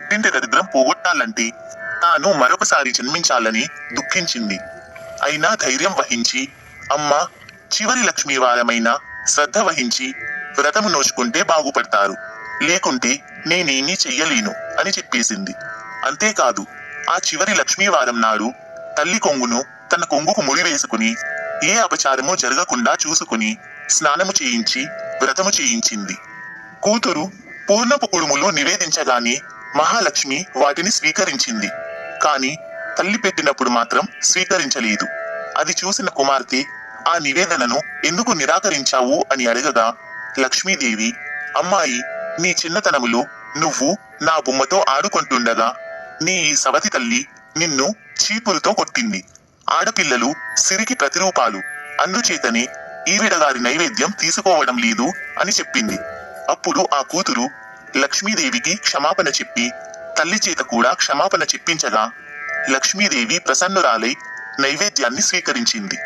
ఇంటి దరిద్రం పోగొట్టాలంటే తాను మరొకసారి జన్మించాలని దుఃఖించింది. అయినా ధైర్యం వహించి అమ్మా చివరి లక్ష్మీవారమైన శ్రద్ధ వహించి వ్రతము నోచుకుంటే బాగుపడతారు. లేకుంటే నేనేమీ చెయ్యలేను అని చెప్పేసింది. అంతేకాదు ఆ చివరి లక్ష్మీవారం నాడు తల్లి కొంగును తన కొంగుకు ముడి వేసుకుని ఏ అపచారము జరగకుండా చూసుకుని స్నానము చేయించి వ్రతము చేయించింది. కూతురు పూర్ణపు కుడుములు నివేదించగానే మహాలక్ష్మి వాటిని స్వీకరించింది. కాని తల్లి పెట్టినప్పుడు మాత్రం స్వీకరించలేదు. అది చూసిన కుమార్తె ఆ నివేదనను ఎందుకు నిరాకరించావు? అని అడగగా లక్ష్మీదేవి అమ్మాయి నీ చిన్నతనములో నువ్వు నా బొమ్మతో ఆడుకుంటుండగా నీ ఈ సవతి తల్లి నిన్ను చీపురుతో కొట్టింది. ఆడపిల్లలు సిరికి ప్రతిరూపాలు. అందుచేతనే ఈవిడగారి నైవేద్యం తీసుకోవడం లేదు అని చెప్పింది. అప్పుడు ఆ కూతురు లక్ష్మీదేవికి క్షమాపణ చెప్పి తల్లి చేత కూడా క్షమాపణ చెప్పించగా లక్ష్మీదేవి ప్రసన్నురాలై నైవేద్యాన్ని స్వీకరించింది.